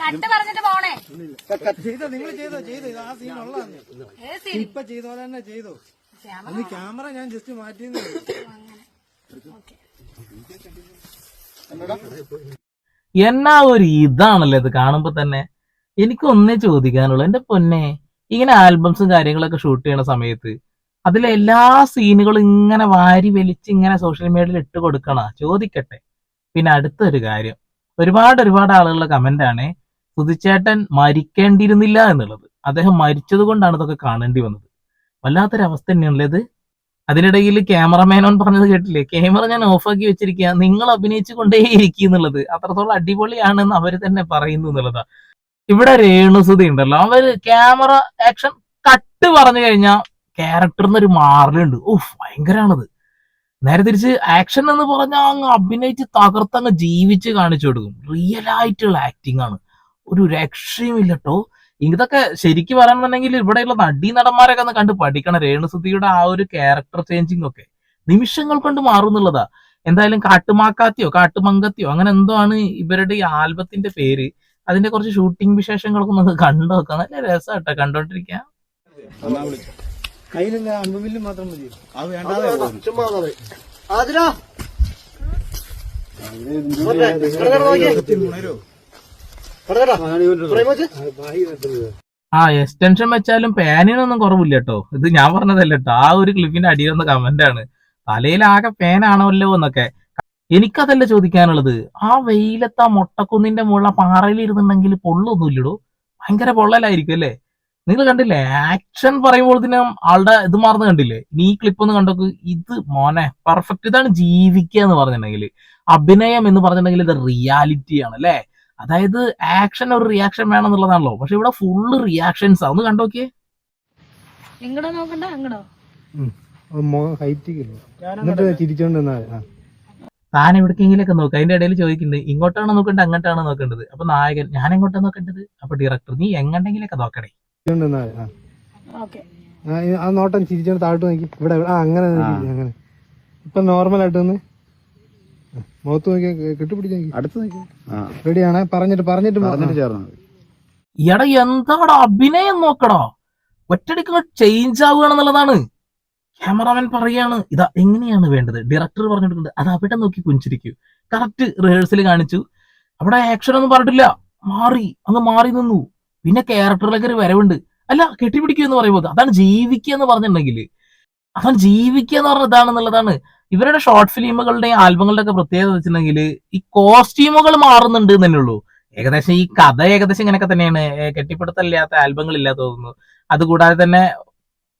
Cut പറഞ്ഞിട്ട് പോണേ. ചെയ്തോ നിങ്ങൾ ചെയ്തോ ചെയ്തോ. ഇത് ആ സീൻ ഉള്ളതാണ്. ഇപ്പൊ ചെയ്ത പോലെ തന്നെ ചെയ്തോ. അന്ന് ക്യാമറ ഞാൻ ജസ്റ്റ് മാറ്റിയെന്ന് എന്നാ ഒരു ഇതാണല്ലോ ഇത് കാണുമ്പോ തന്നെ? എനിക്ക് ഒന്നേ ചോദിക്കാനുള്ളൂ. എന്റെ പൊന്നെ ഇങ്ങനെ ആൽബംസും കാര്യങ്ങളൊക്കെ ഷൂട്ട് ചെയ്യണ സമയത്ത് അതിലെ എല്ലാ സീനുകളും ഇങ്ങനെ വാരി വലിച്ച് ഇങ്ങനെ സോഷ്യൽ മീഡിയയിൽ ഇട്ട് കൊടുക്കണ? ചോദിക്കട്ടെ. പിന്നെ അടുത്തൊരു കാര്യം. ഒരുപാട് ഒരുപാട് ആളുകളുടെ കമന്റ് ആണ് സുധിച്ചേട്ടൻ മരിക്കേണ്ടിയിരുന്നില്ല എന്നുള്ളത്. അദ്ദേഹം മരിച്ചത് കൊണ്ടാണ് ഇതൊക്കെ കാണേണ്ടി വന്നത്. വല്ലാത്തൊരവസ്ഥ തന്നെയുള്ളത് അതിനിടയിൽ ക്യാമറമാനോൻ പറഞ്ഞത് കേട്ടില്ലേ? ക്യാമറ ഞാൻ ഓഫാക്കി വെച്ചിരിക്കുക നിങ്ങൾ അഭിനയിച്ചു കൊണ്ടേയിരിക്കും എന്നുള്ളത്. അത്രത്തോളം അടിപൊളിയാണെന്ന് അവർ തന്നെ പറയുന്നു എന്നുള്ളതാ. ഇവിടെ രേണുസുതി ഉണ്ടല്ലോ. അവർ ക്യാമറ ആക്ഷൻ കട്ട് പറഞ്ഞു കഴിഞ്ഞാൽ ക്യാരക്ടറിന് ഒരു മാറലുണ്ട്. ഓഹ് ഭയങ്കരാണത്. നേരെ തിരിച്ച് ആക്ഷൻ എന്ന് പറഞ്ഞാൽ അങ്ങ് അഭിനയിച്ച് തകർത്തങ്ങ് ജീവിച്ച് കാണിച്ചു കൊടുക്കും. റിയൽ ആയിട്ടുള്ള ആക്ടിങ് ആണ്. ഒരു രക്ഷയും ഇല്ലട്ടോ. ഇതൊക്കെ ശരിക്കും പറയണമെന്നുണ്ടെങ്കിൽ ഇവിടെയുള്ള നടീ നടന്മാരൊക്കെ ഒന്ന് കണ്ട് പഠിക്കണം. രേണുസുതിയുടെ ആ ഒരു ക്യാരക്ടർ ചേഞ്ചിങ് ഒക്കെ നിമിഷങ്ങൾ കൊണ്ട് മാറും എന്നുള്ളതാ. എന്തായാലും കാട്ടുമാക്കാത്തിയോ കാട്ടുമങ്കത്തിയോ അങ്ങനെ എന്തോ ആണ് ഇവരുടെ ഈ ആൽബത്തിന്റെ പേര്. അതിന്റെ കുറച്ച് ഷൂട്ടിംഗ് വിശേഷങ്ങളൊക്കെ ഒന്ന് കണ്ടു നോക്കാം. നല്ല രസമാട്ടോ കണ്ടോണ്ടിരിക്കാൻ കയ്യിലുള്ള അമ്പുമില്ല് മാത്രം മതി. അത് വേണ്ടാതെ ആ എക്സ്റ്റൻഷൻ വെച്ചാലും പാനിനൊന്നും കുറവില്ല കേട്ടോ ഇത് ഞാൻ പറഞ്ഞതല്ല കേട്ടോ ആ ഒരു ക്ലിപ്പിന്റെ അടിയിൽ വന്ന കമന്റ് ആണ്. തലയിൽ ആകെ പേനാണല്ലോ എന്നൊക്കെ. എനിക്കതല്ല ചോദിക്കാനുള്ളത്? ആ വെയിലത്ത് ആ മുട്ടക്കുന്നിന്റെ മുകളിൽ ആ പാറയിൽ ഇരുന്നുണ്ടെങ്കിൽ പൊള്ളൊന്നുമില്ലടോ. ഭയങ്കര പൊള്ളലായിരിക്കും അല്ലേ? നിങ്ങൾ കണ്ടില്ലേ? ആക്ഷൻ പറയുമ്പോൾ തന്നെ ആളുടെ ഇത് മാറുന്ന കണ്ടില്ലേ? നീ ഈ ക്ലിപ്പ് ഒന്ന് കണ്ടോക്ക്. ഇത് മോനെ പെർഫെക്റ്റ് ഇതാണ് ജീവിക്കുക എന്ന് പറഞ്ഞിട്ടുണ്ടെങ്കിൽ. അഭിനയം എന്ന് പറഞ്ഞിട്ടുണ്ടെങ്കിൽ ഇത് റിയാലിറ്റി ആണ് അല്ലേ? അതായത് ആക്ഷൻ ഒരു റിയാക്ഷൻ വേണം എന്നുള്ളതാണല്ലോ. പക്ഷെ ഇവിടെ ഫുള്ള് റിയാക്ഷൻസ് ഒന്ന് കണ്ടോക്കിയേ ഇങ്ങടോ നോക്കണ്ട. താൻ എവിടേക്കെങ്കിലൊക്കെ നോക്കുക അതിന്റെ ഇടയിൽ ചോദിക്കുന്നുണ്ട് ഇങ്ങോട്ടാണോ നോക്കേണ്ടത് അങ്ങോട്ടാണോ നോക്കേണ്ടത്? അപ്പൊ നായകൻ ഞാൻ എങ്ങോട്ടാണ് നോക്കേണ്ടത്? അപ്പൊ ഡയറക്ടർ നീ എങ്ങോട്ടെങ്കിലൊക്കെ നോക്കണേ. ആ. നോട്ടം ചിരിച്ചോണ്ട് താഴോട്ട് നോക്കി. ഇവിടെ. ആ അങ്ങനെ അങ്ങനെ. ഇപ്പൊ നോർമൽ ആയിട്ട് ഒന്ന് മുഖത്ത് നോക്കി കെട്ടിപ്പിടിച്ച് നോക്കി. അടുത്ത് നോക്കി. ആ. റെഡിയാണ്. പറഞ്ഞിട്ട് പറഞ്ഞിട്ട് പറഞ്ഞിട്ട് ചേർന്ന്. എടാ എന്താടാ അഭിനയം നോക്കടാ? ഒറ്റടിക്ക് ചേഞ്ച് ആവുകയാണെന്നുള്ളതാണ്. ക്യാമറാമാൻ പറയാണ് ഇതാ എങ്ങനെയാണ് വേണ്ടത്? ഡയറക്ടർ പറഞ്ഞിട്ടുണ്ട് അത് അവിടെ നോക്കി കുഞ്ചിരിക്കൂ കറക്റ്റ് റിഹേഴ്സൽ കാണിച്ചു. അവിടെ ആക്ഷൻ ഒന്നും പറഞ്ഞിട്ടില്ല. മാറി അങ്ങ് മാറി നിന്നു. പിന്നെ ക്യാരക്ടറിലേക്ക് ഒരു വരവുണ്ട്. അല്ല കെട്ടിപ്പിടിക്കുക എന്ന് പറയുമ്പോൾ അതാണ് ജീവിക്കുക എന്ന് പറഞ്ഞിട്ടുണ്ടെങ്കിൽ. അതാണ് ജീവിക്കുക എന്ന് പറഞ്ഞ ഇതാണെന്നുള്ളതാണ് ഇവരുടെ ഷോർട്ട് ഫിലിമുകളുടെയും ആൽബങ്ങളുടെ ഒക്കെ പ്രത്യേകത വെച്ചിട്ടുണ്ടെങ്കിൽ ഈ കോസ്റ്റ്യൂമുകൾ മാറുന്നുണ്ട് എന്നല്ലേ തന്നെ ഉള്ളൂ. ഏകദേശം ഈ കഥ ഏകദേശം ഇങ്ങനെയൊക്കെ തന്നെയാണ്. കെട്ടിപ്പിടുത്തമില്ലാത്ത ആൽബങ്ങൾ ഇല്ലാത്തതൊന്നും തോന്നുന്നു. അതുകൂടാതെ തന്നെ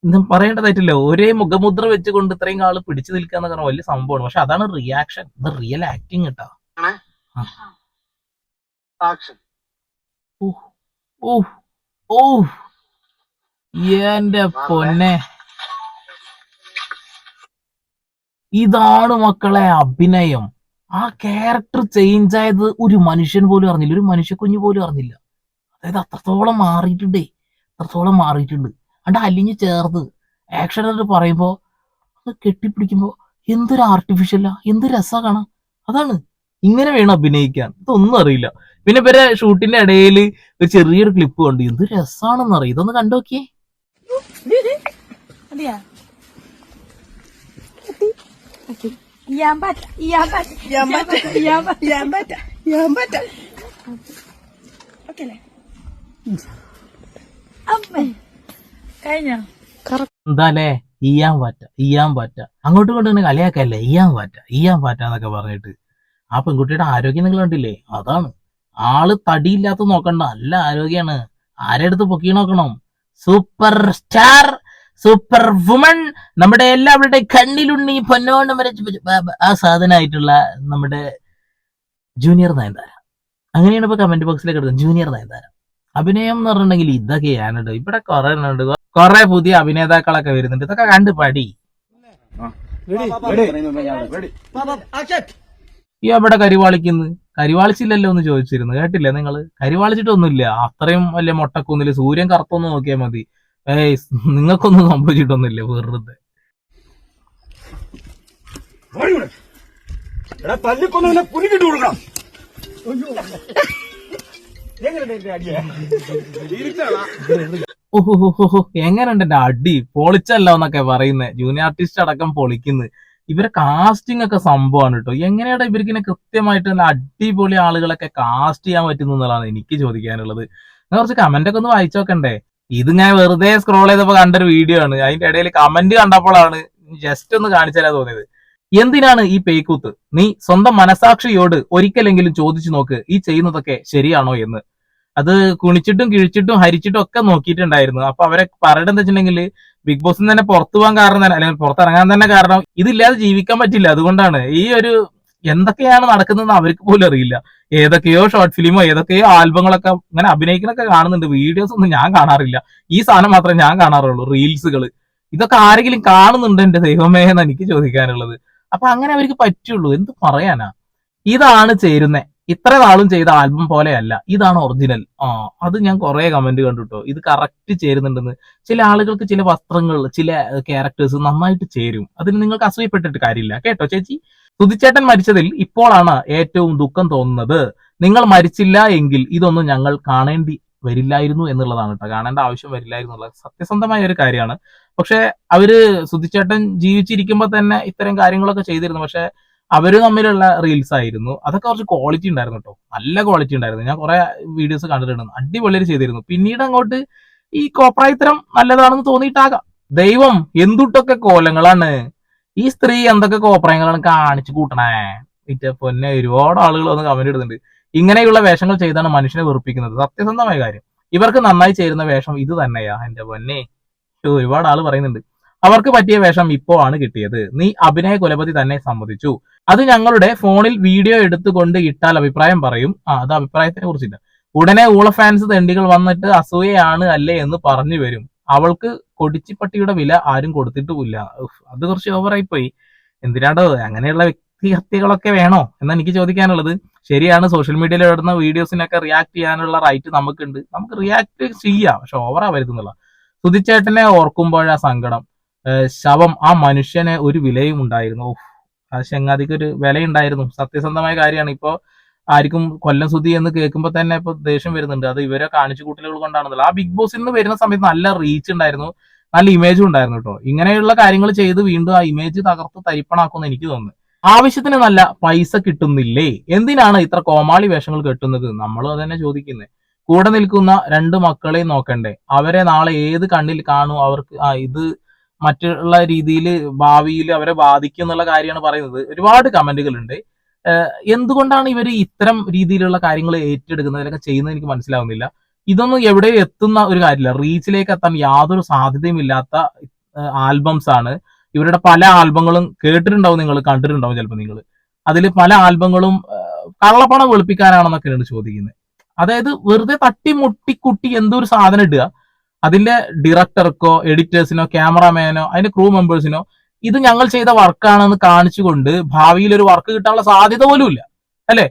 ഇന്നും പറയേണ്ടതായിട്ടില്ല. ഒരേ മുഖമുദ്ര വെച്ചുകൊണ്ട് ഇത്രയും കാൾ പിടിച്ചു നിൽക്കുക എന്ന് പറഞ്ഞാൽ വലിയ സംഭവമാണ്. പക്ഷെ അതാണ് റിയാക്ഷൻ ഇത് റിയൽ ആക്ടിങ് കേട്ടോ. ഓ എന്റെ പൊന്നെ. ഇതാണ് മക്കളെ അഭിനയം. ആ ക്യാരക്ടർ ചേഞ്ച് ആയത് ഒരു മനുഷ്യൻ പോലും അറിഞ്ഞില്ല. ഒരു മനുഷ്യ കുഞ്ഞു പോലും അറിഞ്ഞില്ല. അതായത് അത്രത്തോളം മാറിയിട്ടുണ്ടേ. അത്രത്തോളം മാറിയിട്ടുണ്ട്. അണ്ട് അലിഞ്ഞ് ചേർത്ത്. ആക്ഷൻ എന്ന് പറയുമ്പോ അത് കെട്ടിപ്പിടിക്കുമ്പോ എന്തൊരു ആർട്ടിഫിഷ്യലാ എന്ത് രസാ കാണാം അതാണ്. ഇങ്ങനെ വേണം അഭിനയിക്കാൻ. ഇതൊന്നും അറിയില്ല. പിന്നെ ഇവരെ ഷൂട്ടിന്റെ ഇടയിൽ ഒരു ചെറിയൊരു ക്ലിപ്പ് കണ്ടു. എന്ത് രസാണെന്ന് അറിയാം ഇതൊന്ന് കണ്ടോക്കിയേ. എന്താലേ? ഇയാൻ പാറ്റ ഇയാൻ പാറ്റ. അങ്ങോട്ടും ഇങ്ങോട്ടും കളിയാക്കല്ലേ? ഇയാൻ പാറ്റ ഇയാൻ പാറ്റ എന്നൊക്കെ പറഞ്ഞിട്ട്. ആ പെൺകുട്ടിയുടെ ആരോഗ്യം നിങ്ങൾ കണ്ടില്ലേ? അതാണ്. ആൾ തടിയില്ലാത്ത നോക്കണ്ട. നല്ല ആരോഗ്യമാണ് ആരെടുത്ത് പൊക്കി നോക്കണം? സൂപ്പർ സ്റ്റാർ സൂപ്പർ വുമൺ നമ്മുടെ എല്ലാവരുടെയും കണ്ണിലുണ്ണി പൊന്നോണ്ട് ആ സാധനമായിട്ടുള്ള നമ്മുടെ ജൂനിയർ നയൻതാര. അങ്ങനെയാണ് ഇപ്പൊ കമന്റ് ബോക്സിലേക്ക് എടുക്കുന്നത് ജൂനിയർ നയൻതാര. അഭിനയം എന്ന് പറഞ്ഞിട്ടുണ്ടെങ്കിൽ ഇതൊക്കെയാണ് ട്ടോ. ഇവിടെ കുറെ ഉണ്ട്. കുറെ പുതിയ അഭിനേതാക്കളൊക്കെ വരുന്നുണ്ട്. ഇതൊക്കെ കണ്ട് പടി ഈ അവിടെ കരിവാളിക്കുന്നത്? കരിവാളിച്ചില്ലല്ലോ എന്ന് ചോദിച്ചിരുന്നു. കേട്ടില്ലേ നിങ്ങൾ കരിവാളിച്ചിട്ടൊന്നുമില്ല. അത്രയും വലിയ മൊട്ടക്കുന്നില്ല സൂര്യൻ കറുത്തൊന്ന് നോക്കിയാൽ മതി. ഏയ് നിങ്ങൾക്കൊന്നും സംഭവിച്ചിട്ടൊന്നുമില്ല വെറുതെ. ഓഹോ എങ്ങനെയുണ്ട് എന്റെ അടി? പൊളിച്ചല്ലോ എന്നൊക്കെ പറയുന്നത് ജൂനിയർ ആർട്ടിസ്റ്റ് അടക്കം പൊളിക്കുന്നു. ഇവരെ കാസ്റ്റിംഗ് ഒക്കെ സംഭവമാണ് കേട്ടോ എങ്ങനെയാണ് ഇവർക്ക് ഇങ്ങനെ കൃത്യമായിട്ട് നല്ല അടിപൊളി ആളുകളൊക്കെ കാസ്റ്റ് ചെയ്യാൻ പറ്റുന്നു എന്നുള്ളതാണ് എനിക്ക് ചോദിക്കാനുള്ളത്. ഞാൻ കുറച്ച് കമന്റ് ഒക്കെ ഒന്ന് വായിച്ചു നോക്കണ്ടേ? ഇത് ഞാൻ വെറുതെ സ്ക്രോൾ ചെയ്തപ്പോ കണ്ടൊരു വീഡിയോ ആണ്. അതിന്റെ ഇടയിൽ കമന്റ് കണ്ടപ്പോഴാണ് ജസ്റ്റ് ഒന്ന് കാണിച്ചാലാ തോന്നിയത്. എന്തിനാണ് ഈ പേക്കൂത്ത്? നീ സ്വന്തം മനസാക്ഷിയോട് ഒരിക്കലെങ്കിലും ചോദിച്ചു നോക്ക് ഈ ചെയ്യുന്നതൊക്കെ ശരിയാണോ എന്ന്. അത് കുണിച്ചിട്ടും കിഴിച്ചിട്ടും ഹരിച്ചിട്ടും ഒക്കെ നോക്കിയിട്ടുണ്ടായിരുന്നു. അപ്പൊ അവരെ പറയുന്നത് വെച്ചിട്ടുണ്ടെങ്കിൽ ബിഗ് ബോസിൽ തന്നെ പുറത്തു പോകാൻ കാരണം തന്നെ അല്ലെങ്കിൽ പുറത്തിറങ്ങാൻ തന്നെ കാരണം ഇതില്ലാതെ ജീവിക്കാൻ പറ്റില്ല. അതുകൊണ്ടാണ് ഈ ഒരു എന്തൊക്കെയാണ് നടക്കുന്നതെന്ന് അവർക്ക് പോലും അറിയില്ല. ഏതൊക്കെയോ ഷോർട്ട് ഫിലിമോ ഏതൊക്കെയോ ആൽബങ്ങളൊക്കെ ഇങ്ങനെ അഭിനയിക്കണൊക്കെ കാണുന്നുണ്ട്. വീഡിയോസ് ഒന്നും ഞാൻ കാണാറില്ല. ഈ സാധനം മാത്രമേ ഞാൻ കാണാറുള്ളൂ. റീൽസുകൾ ഇതൊക്കെ ആരെങ്കിലും കാണുന്നുണ്ട് എന്റെ ദൈവമേ എന്ന് എനിക്ക് ചോദിക്കാനുള്ളത്. അപ്പൊ അങ്ങനെ അവർക്ക് പറ്റുള്ളൂ. എന്ത് പറയാനാ? ഇതാണ് ചേരുന്നെ. ഇത്ര നാളും ചെയ്ത ആൽബം പോലെയല്ല. ഇതാണ് ഒറിജിനൽ. ആ അത് ഞാൻ കുറെ കമന്റ് കണ്ടുട്ടോ. ഇത് കറക്റ്റ് ചേരുന്നുണ്ടെന്ന്. ചില ആളുകൾക്ക് ചില വസ്ത്രങ്ങൾ ചില ക്യാരക്ടേഴ്സ് നന്നായിട്ട് ചേരും. അതിന് നിങ്ങൾക്ക് അസൂയപ്പെട്ടിട്ട് കാര്യമില്ല. കേട്ടോ ചേച്ചി? സുതിച്ചേട്ടൻ മരിച്ചതിൽ ഇപ്പോഴാണ് ഏറ്റവും ദുഃഖം തോന്നുന്നത്. നിങ്ങൾ മരിച്ചില്ല എങ്കിൽ ഇതൊന്നും ഞങ്ങൾ കാണേണ്ടി വരില്ലായിരുന്നു എന്നുള്ളതാണ് കേട്ടോ. കാണേണ്ട ആവശ്യം വരില്ലായിരുന്നു എന്നുള്ളത് സത്യസന്ധമായ ഒരു കാര്യമാണ്. പക്ഷെ അവർ സുതിച്ചേട്ടൻ ജീവിച്ചിരിക്കുമ്പോൾ തന്നെ ഇത്തരം കാര്യങ്ങളൊക്കെ ചെയ്തിരുന്നു. പക്ഷെ അവർ തമ്മിലുള്ള റീൽസ് ആയിരുന്നു. അതൊക്കെ കുറച്ച് ക്വാളിറ്റി ഉണ്ടായിരുന്നു കേട്ടോ നല്ല ക്വാളിറ്റി ഉണ്ടായിരുന്നു. ഞാൻ കുറെ വീഡിയോസ് കണ്ടിട്ടുണ്ട്. അടിപൊളിയായി ചെയ്തിരുന്നു. പിന്നീട് അങ്ങോട്ട് ഈ കോപ്രായിത്തരം നല്ലതാണെന്ന് തോന്നിയിട്ടാകാം. ദൈവം എന്തുട്ടൊക്കെ കോലങ്ങളാണ്? ഈ സ്ത്രീ എന്തൊക്കെ കോപ്രായങ്ങളാണ് കാണിച്ചു കൂട്ടണേ? ഇറ്റ പൊന്നെ ഒരുപാട് ആളുകൾ വന്ന് കമന്റ് ഇടുന്നുണ്ട്. ഇങ്ങനെയുള്ള വേഷങ്ങൾ ചെയ്താണ് മനുഷ്യനെ വെറുപ്പിക്കുന്നത്. സത്യസന്ധമായ കാര്യം. ഇവർക്ക് നന്നായി ചേരുന്ന വേഷം ഇത് തന്നെയാ. എന്റെ പൊന്നെ. ഒരുപാട് ആൾ പറയുന്നുണ്ട്. അവർക്ക് പറ്റിയ വേഷം ഇപ്പോ ആണ് കിട്ടിയത്. നീ അഭിനയ കുലപതി തന്നെ സമ്മതിച്ചു. അത് ഞങ്ങളുടെ ഫോണിൽ വീഡിയോ എടുത്തുകൊണ്ട് ഇട്ടാൽ അഭിപ്രായം പറയും. ആ അത് അഭിപ്രായത്തിനെ കുറിച്ചില്ല. ഉടനെ ഊള ഫാൻസ് തെണ്ടികൾ വന്നിട്ട് അസൂയയാണ് അല്ലേ എന്ന് പറഞ്ഞു വരും. അവൾക്ക് കൊടിച്ചിപ്പട്ടിയുടെ വില ആരും കൊടുത്തിട്ടുമില്ല. അത് കുറച്ച് ഓവറായി പോയി എന്തിനാടോ അങ്ങനെയുള്ള വ്യക്തി ഹത്യകളൊക്കെ വേണോ എന്നാണ് എനിക്ക് ചോദിക്കാനുള്ളത്. ശരിയാണ് സോഷ്യൽ മീഡിയയിൽ ഇടുന്ന വീഡിയോസിനൊക്കെ റിയാക്ട് ചെയ്യാനുള്ള റൈറ്റ് നമുക്കുണ്ട്. നമുക്ക് റിയാക്ട് ചെയ്യാം പക്ഷെ ഓവറാ വരുത്തുന്നില്ല സുധിച്ചേട്ടനെ ഓർക്കുമ്പോഴാ സങ്കടം. ശവം ആ മനുഷ്യന് ഒരു വിലയും ഉണ്ടായിരുന്നു. ആ ചങ്ങാതിക്ക് ഒരു വിലയുണ്ടായിരുന്നു. സത്യസന്ധമായ കാര്യമാണ്. ഇപ്പോ ആർക്കും കൊല്ലം സുതി എന്ന് കേൾക്കുമ്പോൾ തന്നെ ഇപ്പൊ ദേഷ്യം വരുന്നുണ്ട്. അത് ഇവരെ കാണിച്ചു കൂട്ടലുകൾ കൊണ്ടാണെന്നല്ല ആ ബിഗ് ബോസിൽ നിന്ന് വരുന്ന സമയത്ത് നല്ല റീച്ച് ഉണ്ടായിരുന്നു. നല്ല ഇമേജും ഉണ്ടായിരുന്നു കേട്ടോ. ഇങ്ങനെയുള്ള കാര്യങ്ങൾ ചെയ്ത് വീണ്ടും ആ ഇമേജ് തകർത്ത് തരിപ്പണാക്കുമെന്ന് എനിക്ക് തോന്നുന്നു. ആവശ്യത്തിന് നല്ല പൈസ കിട്ടുന്നില്ലേ? എന്തിനാണ് ഇത്ര കോമാളി വേഷങ്ങൾ കെട്ടുന്നത്? നമ്മൾ തന്നെ ചോദിക്കുന്നത് കൂടെ നിൽക്കുന്ന രണ്ട് മക്കളെയും നോക്കണ്ടേ? അവരെ നാളെ ഏത് കണ്ണിൽ കാണും? അവർക്ക് ആ ഇത് മറ്റുള്ള രീതിയിൽ ഭാവിയിൽ അവരെ ബാധിക്കും എന്നുള്ള കാര്യമാണ് പറയുന്നത്. ഒരുപാട് കമന്റുകൾ ഉണ്ട് എന്തുകൊണ്ടാണ് ഇവർ ഇത്തരം രീതിയിലുള്ള കാര്യങ്ങൾ ഏറ്റെടുക്കുന്നത് അതിലൊക്കെ ചെയ്യുന്നത് എനിക്ക് മനസ്സിലാവുന്നില്ല. ഇതൊന്നും എവിടെ എത്തുന്ന ഒരു കാര്യമില്ല. റീച്ചിലേക്ക് എത്താൻ യാതൊരു സാധ്യതയും ഇല്ലാത്ത ആൽബംസ് ആണ്. ഇവരുടെ പല ആൽബങ്ങളും കേട്ടിട്ടുണ്ടാവും നിങ്ങൾ കണ്ടിട്ടുണ്ടാവും ചിലപ്പോൾ നിങ്ങൾ അതിൽ പല ആൽബങ്ങളും കള്ളപ്പണം വെളുപ്പിക്കാനാണെന്നൊക്കെയാണ് ചോദിക്കുന്നത്. അതായത് വെറുതെ തട്ടി മുട്ടിക്കുട്ടി എന്തോ ഒരു സാധനം ഇടുക. അതിന്റെ ഡയറക്ടർക്കോ എഡിറ്റേഴ്സിനോ ക്യാമറാമാനോ അതിന്റെ ക്രൂ മെമ്പേഴ്സിനോ ഇത് ഞങ്ങൾ ചെയ്ത വർക്കാണെന്ന് കാണിച്ചുകൊണ്ട് ഭാവിയിൽ ഒരു വർക്ക് കിട്ടാനുള്ള സാധ്യത പോലും ഇല്ല. അല്ലെ?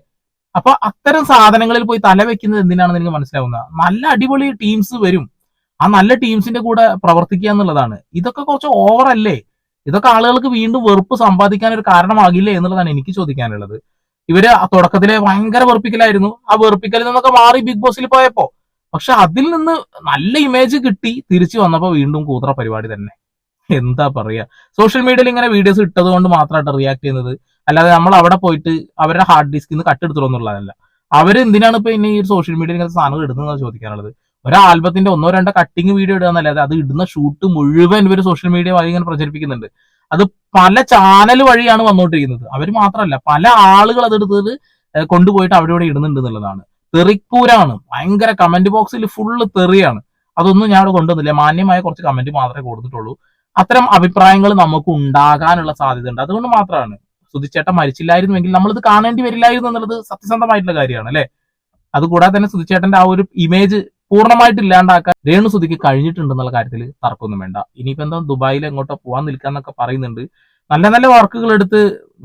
അപ്പൊ അത്തരം സാധനങ്ങളിൽ പോയി തല വെക്കുന്നത് എന്തിനാണെന്ന് എനിക്ക് മനസ്സിലാവുന്നത് നല്ല അടിപൊളി ടീംസ് വരും. ആ നല്ല ടീംസിന്റെ കൂടെ പ്രവർത്തിക്കുക എന്നുള്ളതാണ്. ഇതൊക്കെ കുറച്ച് ഓവർ അല്ലേ? ഇതൊക്കെ ആളുകൾക്ക് വീണ്ടും വെറുപ്പ് സമ്പാദിക്കാൻ ഒരു കാരണമാകില്ലേ എന്നുള്ളതാണ് എനിക്ക് ചോദിക്കാനുള്ളത്. ഇവർ തുടക്കത്തിലെ ഭയങ്കര വെറുപ്പിക്കലായിരുന്നു. ആ വെറുപ്പിക്കലിൽ നിന്നൊക്കെ മാറി ബിഗ് ബോസിൽ പോയപ്പോ പക്ഷെ അതിൽ നിന്ന് നല്ല ഇമേജ് കിട്ടി തിരിച്ചു വന്നപ്പോ വീണ്ടും കൂത്ര പരിപാടി തന്നെ. എന്താ പറയാ? സോഷ്യൽ മീഡിയയിൽ ഇങ്ങനെ വീഡിയോസ് ഇട്ടത് കൊണ്ട് മാത്രമായിട്ട് റിയാക്ട് ചെയ്യുന്നത്. അല്ലാതെ നമ്മൾ അവിടെ പോയിട്ട് അവരുടെ ഹാർഡ് ഡിസ്കിൽ നിന്ന് കട്ടെടുത്തിടന്നുള്ളതല്ല അവർ എന്തിനാണ് ഇപ്പൊ ഇനി ഈ സോഷ്യൽ മീഡിയയിൽ ഇങ്ങനത്തെ സാധനങ്ങൾ ഇടുന്നത് ചോദിക്കാനുള്ളത്. ഒരു ആൽബത്തിന്റെ ഒന്നോ രണ്ടോ കട്ടിങ് വീഡിയോ ഇടുക എന്നല്ലാതെ അത് ഇടുന്ന ഷൂട്ട് മുഴുവൻ ഇവർ സോഷ്യൽ മീഡിയ വഴി ഇങ്ങനെ പ്രചരിപ്പിക്കുന്നുണ്ട്. അത് പല ചാനൽ വഴിയാണ് വന്നുകൊണ്ടിരിക്കുന്നത് അവർ മാത്രമല്ല പല ആളുകൾ അത് എടുത്തത് കൊണ്ടുപോയിട്ട് അവിടെ ഇവിടെ ഇടുന്നുണ്ട് എന്നുള്ളതാണ്. തെറിക്കൂരാണ്. ഭയങ്കര കമന്റ് ബോക്സിൽ ഫുള്ള് തെറിയാണ്. അതൊന്നും ഞാൻ കൊണ്ടുവന്നില്ല. മാന്യമായ കുറച്ച് കമന്റ് മാത്രമേ കൊടുത്തിട്ടുള്ളൂ. അത്തരം അഭിപ്രായങ്ങൾ നമുക്ക് ഉണ്ടാകാനുള്ള സാധ്യത ഉണ്ട് അതുകൊണ്ട് മാത്രമാണ്. സുധിച്ചേട്ടൻ മരിച്ചില്ലായിരുന്നുവെങ്കിൽ നമ്മളിത് കാണേണ്ടി വരില്ലായിരുന്നു എന്നുള്ളത് സത്യസന്ധമായിട്ടുള്ള കാര്യമാണ് അല്ലെ? അതുകൂടാതെ തന്നെ സുധിച്ചേട്ടന്റെ ആ ഒരു ഇമേജ് പൂർണമായിട്ട് ഇല്ലാണ്ടാക്കാൻ രേണു സുധിക്ക് കഴിഞ്ഞിട്ടുണ്ടെന്നുള്ള കാര്യത്തിൽ തർക്കമൊന്നും വേണ്ട. ഇനിയിപ്പോ എന്താ ദുബായിൽ എങ്ങോട്ടോ പോവാൻ നിൽക്കാന്നൊക്കെ പറയുന്നുണ്ട്. നല്ല നല്ല വർക്കുകൾ എടുത്ത്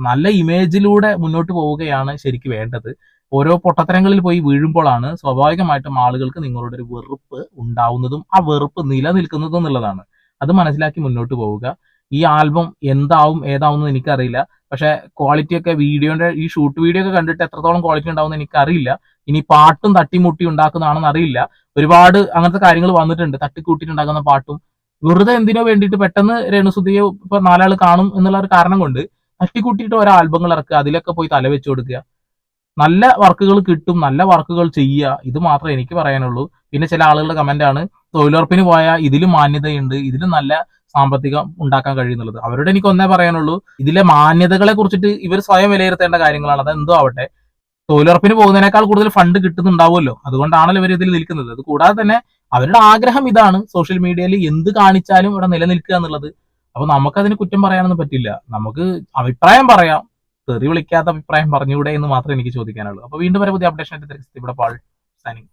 നല്ല ഇമേജിലൂടെ മുന്നോട്ട് പോവുകയാണ് ശരിക്കും വേണ്ടത്. ഓരോ പൊട്ടത്തരങ്ങളിൽ പോയി വീഴുമ്പോഴാണ് സ്വാഭാവികമായിട്ടും ആളുകൾക്ക് നിങ്ങളുടെ ഒരു വെറുപ്പ് ഉണ്ടാവുന്നതും ആ വെറുപ്പ് നിലനിൽക്കുന്നതും എന്നുള്ളതാണ്. അത് മനസ്സിലാക്കി മുന്നോട്ട് പോവുക. ഈ ആൽബം എന്താവും ഏതാവും എന്ന് എനിക്കറിയില്ല. പക്ഷേ ക്വാളിറ്റി ഒക്കെ വീഡിയോന്റെ ഈ ഷൂട്ട് വീഡിയോ ഒക്കെ കണ്ടിട്ട് എത്രത്തോളം ക്വാളിറ്റി ഉണ്ടാവും എന്ന് എനിക്കറിയില്ല. ഇനി പാട്ടും തട്ടിമുട്ടി ഉണ്ടാക്കുന്നതാണെന്ന് അറിയില്ല. ഒരുപാട് അങ്ങനത്തെ കാര്യങ്ങൾ വന്നിട്ടുണ്ട്. തട്ടിക്കൂട്ടിയിട്ടുണ്ടാക്കുന്ന പാട്ടും. വെറുതെ എന്തിനോ വേണ്ടിയിട്ട് പെട്ടെന്ന് രേണുസുതിയെ ഇപ്പൊ നാലാൾ കാണും എന്നുള്ള ഒരു കാരണം കൊണ്ട് തട്ടിക്കൂട്ടിയിട്ട് ഓരോ ആൽബങ്ങൾ ഇറക്കുക. അതിലൊക്കെ പോയി തല വെച്ച് കൊടുക്കുക. നല്ല വർക്കുകൾ കിട്ടും നല്ല വർക്കുകൾ ചെയ്യുക. ഇത് മാത്രമേ എനിക്ക് പറയാനുള്ളൂ. പിന്നെ ചില ആളുകളുടെ കമന്റ് ആണ് തൊഴിലുറപ്പിന് പോയാൽ ഇതിലും മാന്യതയുണ്ട് ഇതിലും നല്ല സാമ്പത്തികം ഉണ്ടാക്കാൻ കഴിയുന്നുള്ളത്. അവരോട് എനിക്ക് ഒന്നേ പറയാനുള്ളൂ ഇതിലെ മാന്യതകളെ കുറിച്ചിട്ട് ഇവർ സ്വയം വിലയിരുത്തേണ്ട കാര്യങ്ങളാണ്. അത് എന്തോ ആവട്ടെ. തൊഴിലുറപ്പിന് പോകുന്നതിനേക്കാൾ കൂടുതൽ ഫണ്ട് കിട്ടുന്നുണ്ടാവുമല്ലോ. അതുകൊണ്ടാണല്ലോ ഇവർ ഇതിൽ നിൽക്കുന്നത്. അത് കൂടാതെ തന്നെ അവരുടെ ആഗ്രഹം ഇതാണ് സോഷ്യൽ മീഡിയയിൽ എന്ത് കാണിച്ചാലും ഇവിടെ നിലനിൽക്കുക എന്നുള്ളത്. അപ്പൊ നമുക്കതിന് കുറ്റം പറയാനൊന്നും പറ്റില്ല. നമുക്ക് അഭിപ്രായം പറയാം തെറി വിളിക്കാത്ത അഭിപ്രായം പറഞ്ഞുകൂടെ എന്ന് മാത്രമേ എനിക്ക് ചോദിക്കാനുള്ളൂ. അപ്പൊ വീണ്ടും വരെ പുതിയ അപ്ഡേഷൻ ആയിട്ട് പാൾ സൈനിങ്